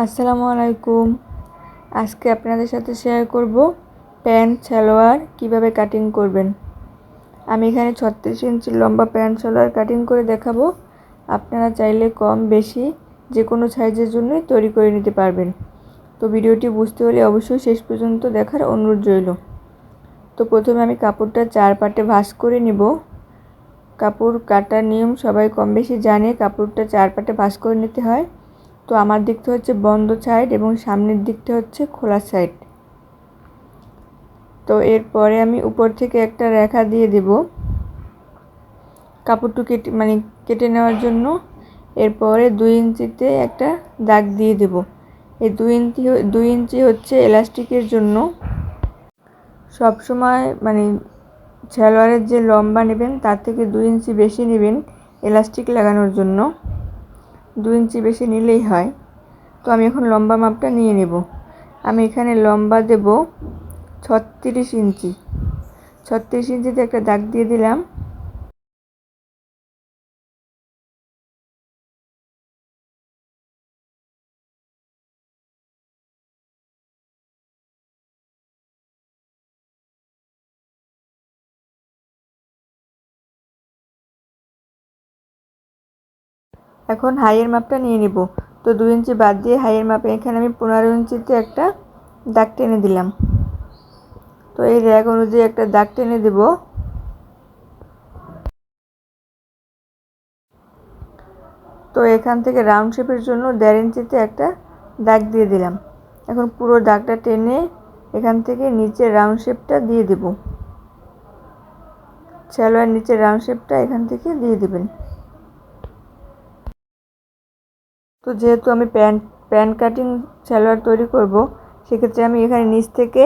আসসালামু আলাইকুম। আজকে আপনাদের সাথে শেয়ার করব প্যান্ট, সালোয়ার কীভাবে কাটিং করবেন। আমি এখানে ছত্রিশ ইঞ্চি লম্বা প্যান্ট, সালোয়ার কাটিং করে দেখাবো। আপনারা চাইলে কম, বেশি যে কোনো সাইজের জন্যই তৈরি করে নিতে পারবেন। তো ভিডিওটি বুঝতে হলে অবশ্যই শেষ পর্যন্ত দেখার অনুরোধ রইল। তো প্রথমে আমি কাপড়টা চার পাটে ভাঁজ করে নিব। কাপড় কাটার নিয়ম সবাই কম বেশি জানে, কাপড়টা চার পাটে ভাঁজ করে নিতে হয়। তো আমার দিকটা হচ্ছে বন্ধ সাইড এবং সামনের দিকটা হচ্ছে খোলা সাইড তো এরপরে আমি উপর থেকে একটা রেখা দিয়ে দেব। কাপড়টু কেটে মানে কেটে নেওয়ার জন্য এরপরে দুই ইঞ্চিতে একটা দাগ দিয়ে দেব। এই দুই ইঞ্চি দুই ইঞ্চি হচ্ছে এলাস্টিকের জন্য। সব সময় মানে সালোয়ারের যে লম্বা নেবেন, তার থেকে দুই ইঞ্চি বেশি নেবেন এলাস্টিক লাগানোর জন্য। দু ইঞ্চি বেশি নিলেই হয়। তো আমি এখন লম্বা মাপটা নিয়ে নেব। আমি এখানে লম্বা দেব ছত্রিশ ইঞ্চি। ছত্রিশ ইঞ্চিতে একটা দাগ দিয়ে দিলাম। এখন হাইয়ের মাপটা নিয়ে নিব। তো দু ইঞ্চি বাদ দিয়ে হাইয়ের মাপে এখানে আমি পনেরো ইঞ্চিতে একটা দাগ টেনে দিলাম। তো এই র্যাক অনুযায়ী একটা দাগ টেনে দেব। তো এখান থেকে রাউন্ড শেপের জন্য দেড় ইঞ্চিতে একটা দাগ দিয়ে দিলাম। এখন পুরো দাগটা টেনে এখান থেকে নিচে রাউন্ড শেপটা দিয়ে দেব। সালোয়ার নিচে রাউন্ড শেপটা এখান থেকে দিয়ে দেবেন। তো যেহেতু আমি প্যান্ট প্যান্ট কাটিং সালোয়ার তৈরি করব, সেক্ষেত্রে আমি এখানে নিচ থেকে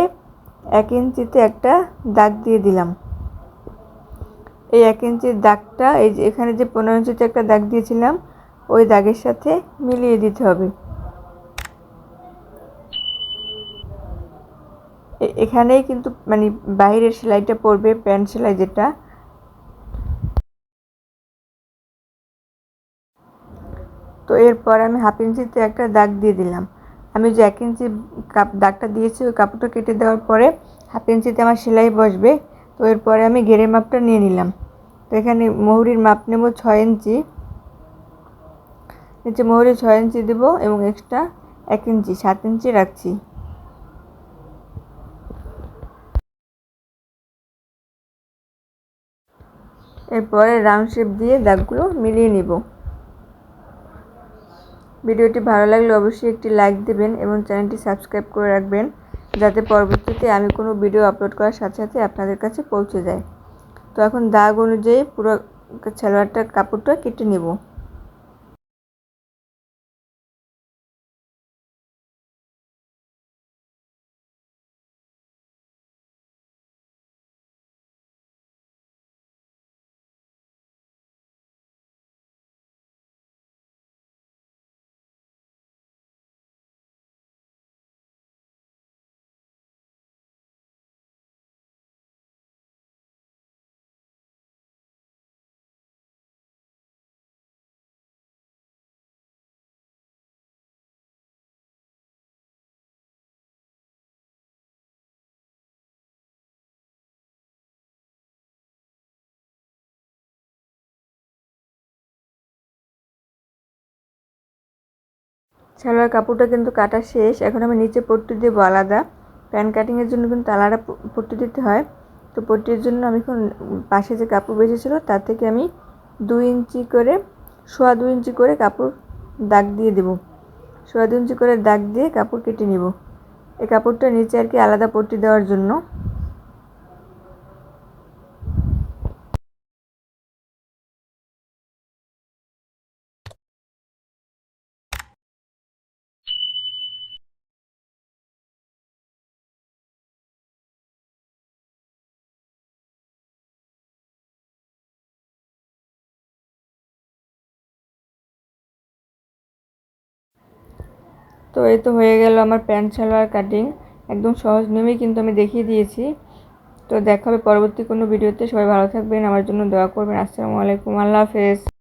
এক ইঞ্চিতে একটা দাগ দিয়ে দিলাম। এই এক ইঞ্চির দাগটা, এই যে এখানে যে পনেরো ইঞ্চিতে একটা দাগ দিয়েছিলাম, ওই দাগের সাথে মিলিয়ে দিতে হবে। এখানেই কিন্তু মানে বাইরের সেলাইটা পড়বে, প্যান্ট সেলাই যেটা। তো এরপর আমি হাফ ইঞ্চিতে একটা দাগ দিয়ে দিলাম। আমি যে এক ইঞ্চি কাপ, দাগটা দিয়েছি, ওই কাপড়টা কেটে দেওয়ার পরে হাফ ইঞ্চিতে আমার সেলাই বসবে। তো এরপরে আমি ঘেরের মাপটা নিয়ে নিলাম। তো এখানে মহুরির মাপ নেব ছয় ইঞ্চি। নিচে মহুরি ছয় ইঞ্চি দেবো এবং এক্সট্রা এক ইঞ্চি, সাত ইঞ্চি রাখছি। এরপরে রাউন্ড শেপ দিয়ে দাগগুলো মিলিয়ে নিব। ভিডিওটি ভালো লাগলে অবশ্যই একটি লাইক দেবেন এবং চ্যানেলটি সাবস্ক্রাইব করে রাখবেন, যাতে পরবর্তীতে আমি কোনো ভিডিও আপলোড করার সাথে সাথে আপনাদের কাছে পৌঁছে যায়। তো এখন দাগ অনুযায়ী পুরো সালোয়ারটা কাপড়টা কেটে নেব। সালোয়ার কাপড়টা কিন্তু কাটা শেষ। এখন আমি নিচে পট্টি দেবো আলাদা। প্যান কাটিংয়ের জন্য কিন্তু আলাদা পট্টি দিতে হয়। তো পট্টির জন্য আমি এখন পাশে যে কাপড় বেঁচেছিল তার থেকে আমি দুই ইঞ্চি করে, সোয়া দুই ইঞ্চি করে কাপড় দাগ দিয়ে দেবো। সোয়া দুই ইঞ্চি করে দাগ দিয়ে কাপড় কেটে নিব। এই কাপড়টা নিচে আর কি আলাদা পট্টি দেওয়ার জন্য। তো এই তো হয়ে গেল আমার প্যান্ট সালোয়ার কাটিং একদম সহজ নিয়মেই কিন্তু আমি দেখিয়ে দিয়েছি। তো দেখা হবে পরবর্তী কোনো ভিডিওতে সবাই ভালো থাকবেন, আমার জন্য দোয়া করবেন। আসসালামু আলাইকুম, আল্লাহ হাফেজ।